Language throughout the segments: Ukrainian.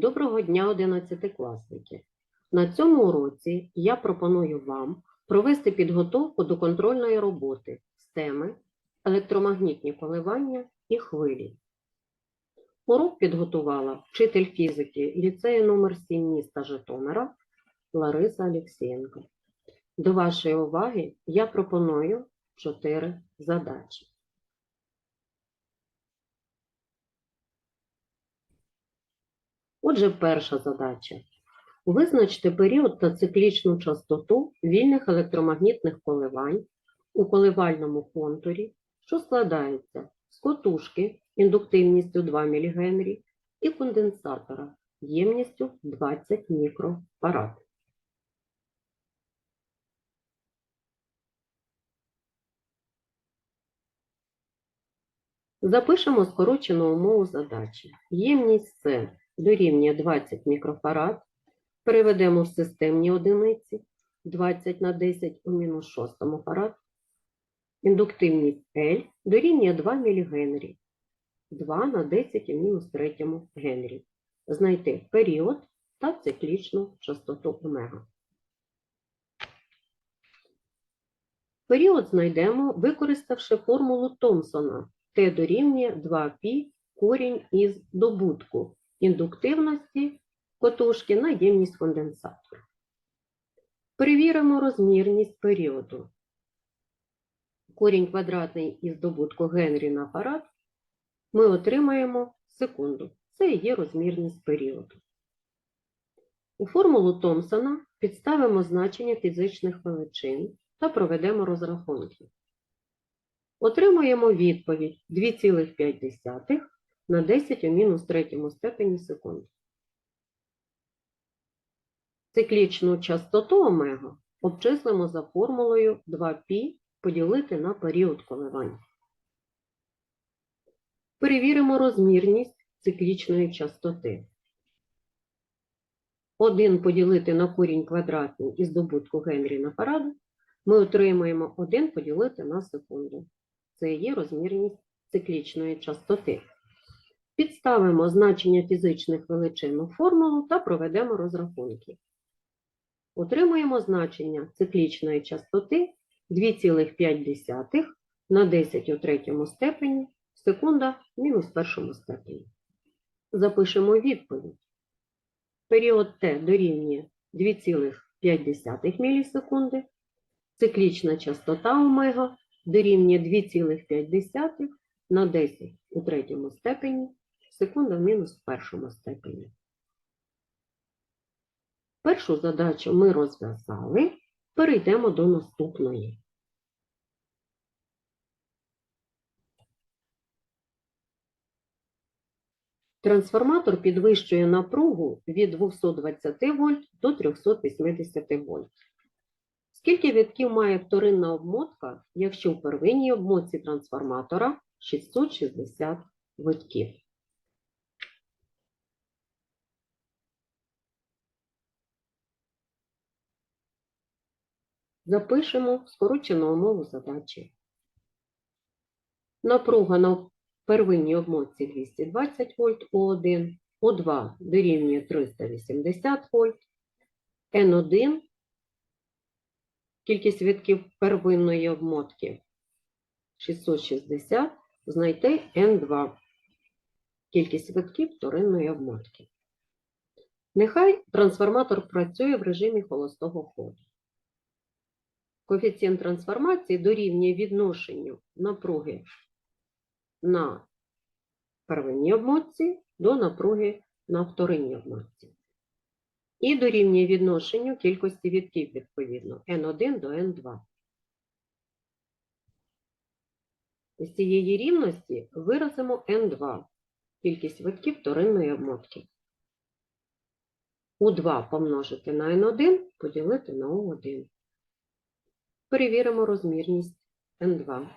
Доброго дня, одинадцятикласники! На цьому уроці я пропоную вам провести підготовку до контрольної роботи з теми електромагнітні коливання і хвилі. Урок підготувала вчитель фізики ліцею номер 7 міста Житомира Лариса Алєксєєнко. До вашої уваги я пропоную чотири задачі. Отже, перша задача. Визначте період та циклічну частоту вільних електромагнітних коливань у коливальному контурі, що складається з котушки індуктивністю 2 мГ і конденсатора ємністю 20 мікрофарад. Запишемо скорочену умову задачі. Ємність С дорівнює 20 мікрофарад. Переведемо в системні одиниці 20 на 10 у мінус шостому фарад. Індуктивність L дорівнює 2 мілігенрі. 2 на 10 у мінус третьому генрі. Знайти період та циклічну частоту омега. Період знайдемо, використавши формулу Томпсона. Т дорівнює 2π корінь із добутку індуктивності котушки на ємність конденсатора. Перевіримо розмірність періоду. Корінь квадратний із добутку Генрі на фарад ми отримаємо секунду. Це і є розмірність періоду. У формулу Томпсона підставимо значення фізичних величин та проведемо розрахунки. Отримуємо відповідь 2,5 на 10 у мінус третьому степені секунд. Циклічну частоту омега обчислимо за формулою 2π поділити на період коливань. Перевіримо розмірність циклічної частоти. 1 поділити на корінь квадратний із добутку Генрі на фараду ми отримаємо 1 поділити на секунду. Це є розмірність циклічної частоти. Підставимо значення фізичних величин у формулу та проведемо розрахунки. Отримуємо значення циклічної частоти 2,5 на 10 у третьому степені, секунда мінус першому степені. Запишемо відповідь. Період Т дорівнює 2,5 мілісекунди, циклічна частота омега дорівнює 2,5 на 10 у третьому степені, секунда в мінус першому степені. Першу задачу ми розв'язали, перейдемо до наступної. Трансформатор підвищує напругу від 220 вольт до 380 вольт. Скільки вітків має вторинна обмотка, якщо в первинній обмотці трансформатора 660 витків? Запишемо скорочену умову задачі. Напруга на первинній обмотці 220 вольт У1, У2 дорівнює 380 вольт, Н1 кількість витків первинної обмотки 660, знайти N2, кількість витків вторинної обмотки. Нехай трансформатор працює в режимі холостого ходу. Коефіцієнт трансформації дорівнює відношенню напруги на первинній обмотці до напруги на вторинній обмотці. І дорівнює відношенню кількості вітків, відповідно, N1 до N2. З цієї рівності виразимо N2, кількість витків вторинної обмотки. У2 помножити на N1 поділити на У1. Перевіримо розмірність N2.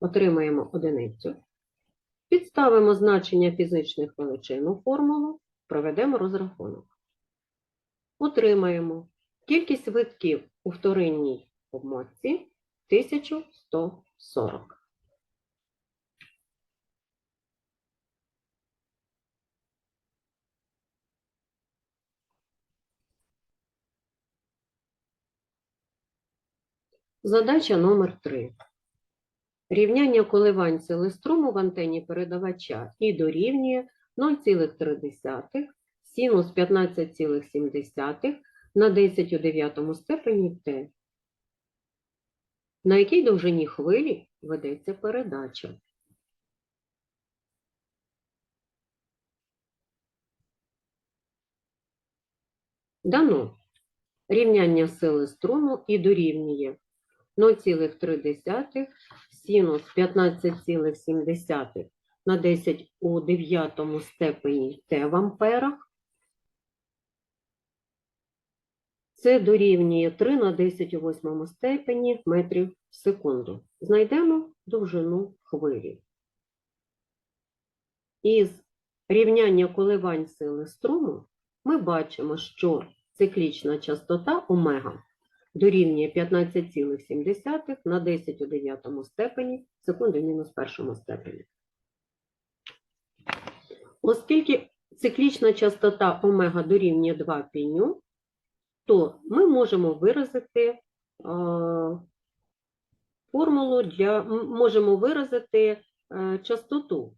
Отримаємо одиницю. Підставимо значення фізичних величин у формулу, проведемо розрахунок. Отримаємо кількість витків у вторинній обмотці 1140. Задача номер 3. Рівняння коливань струму в антені передавача і дорівнює 0,3 синус 15,7 на 10 у 9 степені t. На якій довжині хвилі ведеться передача? Дано рівняння сили струму і дорівнює 0,3 синус 15,7 на 10 у 9 степені t в амперах. Це дорівнює 3 на 10 у 8 степені метрів в секунду. Знайдемо довжину хвилі. Із рівняння коливань сили струму ми бачимо, що циклічна частота омега дорівнює 15,7 на 10 у 9 степені секунди мінус першому степені. Оскільки циклічна частота омега дорівнює 2 піню, то ми можемо виразити формулу для можемо виразити е, частоту.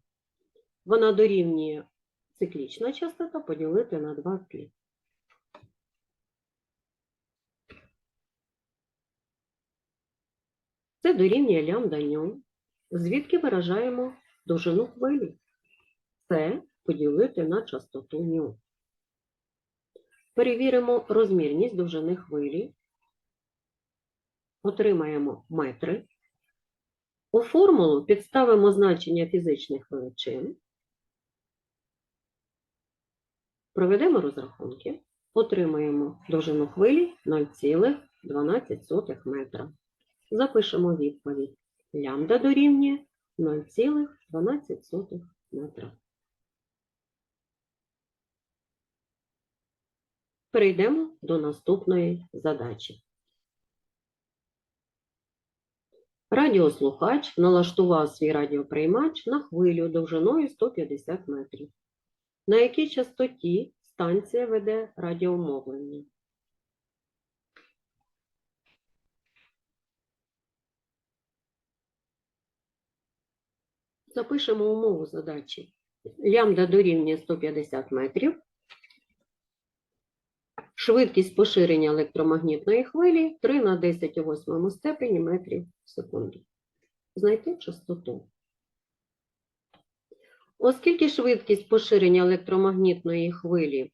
Вона дорівнює циклічна частота поділити на 2 пі. Це дорівнює лямбда ню, звідки виражаємо довжину хвилі. Це поділити на частоту ню. Перевіримо розмірність довжини хвилі. Отримаємо метри. У формулу підставимо значення фізичних величин. Проведемо розрахунки. Отримаємо довжину хвилі 0,12 метра. Запишемо відповідь. Лямбда дорівнює 0,12 метра. Перейдемо до наступної задачі. Радіослухач налаштував свій радіоприймач на хвилю довжиною 150 метрів. На якій частоті станція веде радіомовлення? Запишемо умову задачі. Лямбда дорівнює 150 метрів. Швидкість поширення електромагнітної хвилі 3 на 10 у 8 степені метрів в секунду. Знайти частоту. Оскільки швидкість поширення електромагнітної хвилі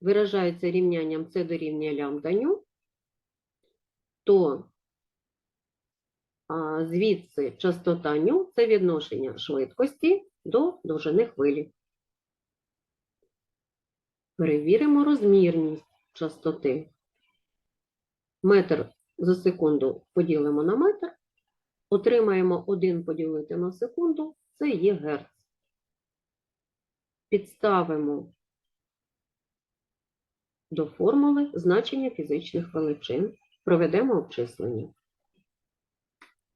виражається рівнянням С дорівнює лямбда ню, то звідси частота ню це відношення швидкості до довжини хвилі. Перевіримо розмірність частоти. Метр за секунду поділимо на метр, отримаємо 1 поділити на секунду, це є герц. Підставимо до формули значення фізичних величин, проведемо обчислення.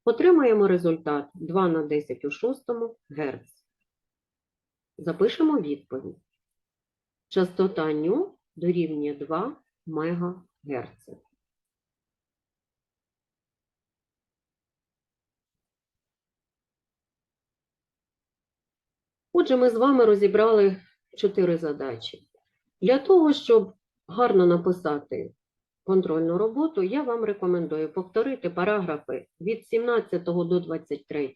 Отримаємо результат 2 на 10 у 6 Гц. Запишемо відповідь. Частота ню дорівнює 2 МГц. Отже, ми з вами розібрали чотири задачі. Для того, щоб гарно написати контрольну роботу, я вам рекомендую повторити параграфи від 17 до 23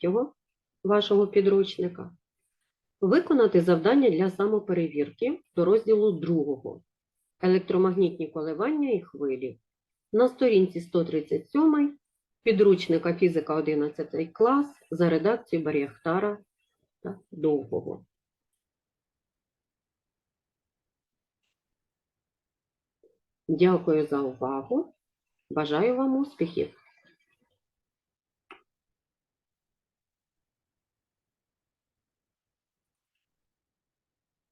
вашого підручника, виконати завдання для самоперевірки до розділу 2 електромагнітні коливання і хвилі. На сторінці 137 підручника фізика 11 клас за редакцією Баріахтара та Довгого. Дякую за увагу. Бажаю вам успіхів!